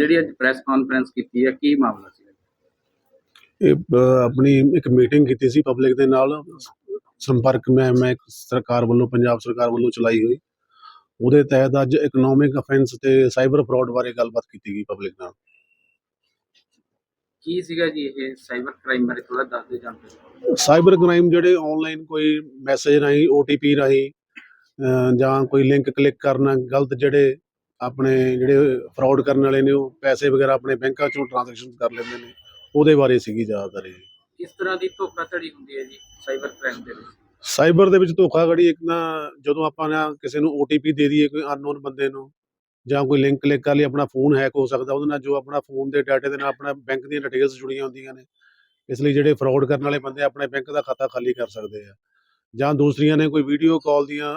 ਜਿਹੜੀ ਅੱਜ press conference ਕੀਤੀ ਹੈ ਕੀ ਮਾਮਲਾ ਸੀ? ਇਹ ਆਪਣੀ ਇੱਕ ਮੀਟਿੰਗ ਕੀਤੀ ਸੀ ਪਬਲਿਕ ਦੇ ਨਾਲ। ਸੰਪਰਕ ਮੈਂ ਮੈਂ ਸਰਕਾਰ ਵੱਲੋਂ ਪੰਜਾਬ ਸਰਕਾਰ ਵੱਲੋਂ ਚਲਾਈ ਹੋਈ। ਉਹਦੇ ਤਹਿਤ ਅੱਜ ਇਕਨੋਮਿਕ ਅਫੈਂਸ ਤੇ ਸਾਈਬਰ ਫਰਾਡ ਬਾਰੇ ਗੱਲਬਾਤ ਕੀਤੀ ਗਈ ਪਬਲਿਕ ਨਾਲ। ਕੀ ਸੀਗਾ ਜੀ ਇਹ ਸਾਈਬਰ ਕ੍ਰਾਈਮ ਬਾਰੇ ਥੋੜਾ ਦੱਸ ਦਿਓ ਜਾਣਕਾਰੀ? ਸਾਈਬਰ ਕ੍ਰਾਈਮ ਜਿਹੜੇ ਆਨਲਾਈਨ ਕੋਈ ਮੈਸੇਜ ਰਾਹੀਂ OTP ਰਾਹੀਂ ਜਾਂ ਕੋਈ ਲਿੰਕ ਕਲਿੱਕ ਕਰਨਾ ਗਲਤ ਜਿਹੜੇ ਆਪਣੇ ਜਿਹੜੇ ਫਰਾਡ ਕਰਨ ਵਾਲੇ ਨੇ ਉਹ ਪੈਸੇ ਵਗੈਰਾ ਆਪਣੇ ਬੈਂਕਾਂ ਚੋਂ ਟ੍ਰਾਂਜੈਕਸ਼ਨ ਕਰ ਲੈਂਦੇ ਨੇ ਉਹਦੇ ਬਾਰੇ ਸੀਗੀ ਜ਼ਿਆਦਾਤਰ ਇਹ। ਕਿਸ ਤਰ੍ਹਾਂ ਦੀ ਧੋਖਾਧੜੀ ਹੁੰਦੀ ਹੈ ਜੀ ਸਾਈਬਰ ਕ੍ਰਾਈਮ ਦੇ ਵਿੱਚ? ਸਾਈਬਰ ਦੇ ਵਿੱਚ ਧੋਖਾਧੜੀ ਇੱਕ ਨਾ ਜਦੋਂ ਆਪਾਂ ਨਾ ਕਿਸੇ ਨੂੰ OTP ਦੇ ਦਈਏ ਕੋਈ ਅਨਨੋਨ ਬੰਦੇ ਨੂੰ ਜਾਂ ਕੋਈ ਲਿੰਕ ਕਲਿੱਕ ਕਰ ਲਈ ਆਪਣਾ ਫੋਨ ਹੈਕ ਹੋ ਸਕਦਾ ਉਹਦੇ ਨਾਲ ਜੋ ਆਪਣਾ ਫੋਨ ਦੇ ਡਾਟੇ ਦੇ ਨਾਲ ਆਪਣਾ ਬੈਂਕ ਦੀਆਂ ਡਿਟੇਲਸ ਜੁੜੀਆਂ ਹੁੰਦੀਆਂ ਨੇ ਇਸ ਲਈ ਜਿਹੜੇ ਫਰਾਡ ਕਰਨ ਵਾਲੇ ਬੰਦੇ ਆਪਣੇ ਬੈਂਕ ਦਾ ਖਾਤਾ ਖਾਲੀ ਕਰ ਸਕਦੇ ਆ। ਜਾਂ ਦੂਸਰੀਆਂ ਨੇ ਕੋਈ ਵੀਡੀਓ ਕਾਲ ਦੀਆਂ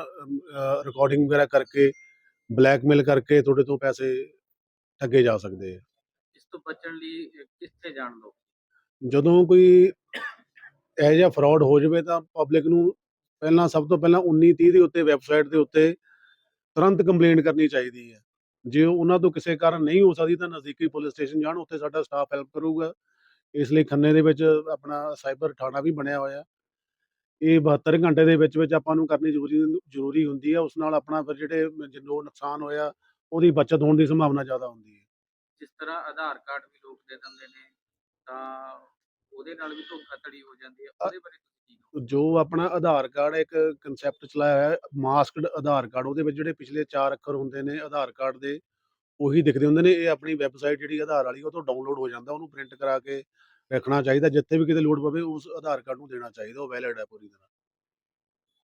ਰਿਕਾਰਡਿੰਗ ਵਗੈਰਾ ਕਰਕੇ ਬਲੈਕਮੇਲ ਕਰਕੇ ਤੁਹਾਡੇ ਤੋਂ ਪੈਸੇ ਠੱਗੇ ਜਾ ਸਕਦੇ ਆ। ਇਸ ਤੋਂ ਬਚਣ ਲਈ ਕਿੱਥੇ ਜਾਣ ਲੋ ਜਦੋਂ ਕੋਈ ਇਹੋ ਜਿਹਾ ਫਰਾਡ ਹੋ ਜਾਵੇ ਤਾਂ ਪਬਲਿਕ ਨੂੰ ਪਹਿਲਾਂ ਸਭ ਤੋਂ ਪਹਿਲਾਂ 1930 ਦੇ ਉੱਤੇ ਵੈਬਸਾਈਟ ਦੇ ਉੱਤੇ ਤੁਰੰਤ ਕੰਪਲੇਂਟ ਕਰਨੀ ਚਾਹੀਦੀ ਹੈ। ਜੇ ਉਹਨਾਂ ਤੋਂ ਕਿਸੇ ਕਾਰਨ ਨਹੀਂ ਹੋ ਸਕਦੀ ਤਾਂ ਨਜ਼ਦੀਕੀ ਪੁਲਿਸ ਸਟੇਸ਼ਨ ਜਾਣ ਉੱਥੇ ਸਾਡਾ ਸਟਾਫ ਹੈਲਪ ਕਰੂਗਾ। ਇਸ ਲਈ ਖੰਨੇ ਦੇ ਵਿੱਚ ਆਪਣਾ ਸਾਈਬਰ ਥਾਣਾ ਵੀ ਬਣਿਆ ਹੋਇਆ। ਇਹ 72 ਘੰਟੇ ਦੇ ਵਿੱਚ ਵਿੱਚ ਆਪਾਂ ਨੂੰ ਕਰਨੀ ਜ਼ਰੂਰੀ ਜ਼ਰੂਰੀ ਹੁੰਦੀ ਹੈ ਉਸ ਨਾਲ ਆਪਣਾ ਫਿਰ ਜਿਹੜੇ ਜਿੰਨੋ ਨੁਕਸਾਨ ਹੋਇਆ ਉਹਦੀ ਬਚਤ ਹੋਣ ਦੀ ਸੰਭਾਵਨਾ ਜ਼ਿਆਦਾ ਹੁੰਦੀ ਹੈ। ਜਿਸ ਤਰ੍ਹਾਂ ਆਧਾਰ ਕਾਰਡ ਵੀ ਲੋਕ ਦੇ ਦਿੰਦੇ ਨੇ ਤਾਂ ਉਹਦੇ ਨਾਲ ਵੀ ਧੋਖਾਧੜੀ ਹੋ ਜਾਂਦੀ ਹੈ ਉਹਦੇ ਬਾਰੇ ਤੁਸੀਂ ਕੀ ਕਹੋਗੇ? ਜੋ ਆਪਣਾ ਆਧਾਰ ਕਾਰਡ ਇੱਕ ਕਨਸੈਪਟ ਚਲਾਇਆ ਹੋਇਆ ਹੈ ਮਾਸਕਡ ਆਧਾਰ ਕਾਰਡ ਉਹਦੇ ਵਿੱਚ ਜਿਹੜੇ ਪਿਛਲੇ 4 ਅੱਖਰ ਹੁੰਦੇ ਨੇ ਆਧਾਰ ਕਾਰਡ ਦੇ ਉਹੀ ਦਿਖਦੇ ਹੁੰਦੇ ਨੇ ਇਹ ਆਪਣੀ ਵੈਬਸਾਈਟ ਜਿਹੜੀ ਆਧਾਰ ਵਾਲੀ ਉਹ ਤੋਂ ਡਾਊਨਲੋਡ ਹੋ ਜਾਂਦਾ ਉਹਨੂੰ ਪ੍ਰਿੰਟ ਕਰਾ ਕੇ ਰੱਖਣਾ ਚਾਹੀਦਾ, ਜਿੱਥੇ ਵੀ ਕਿਤੇ ਲੋੜ ਪਵੇ, ਉਸ ਆਧਾਰ ਕਾਰਡ ਨੂੰ ਦੇਣਾ ਚਾਹੀਦਾ, ਉਹ ਵੈਲਿਡ ਹੈ ਪੂਰੀ ਤਰ੍ਹਾਂ।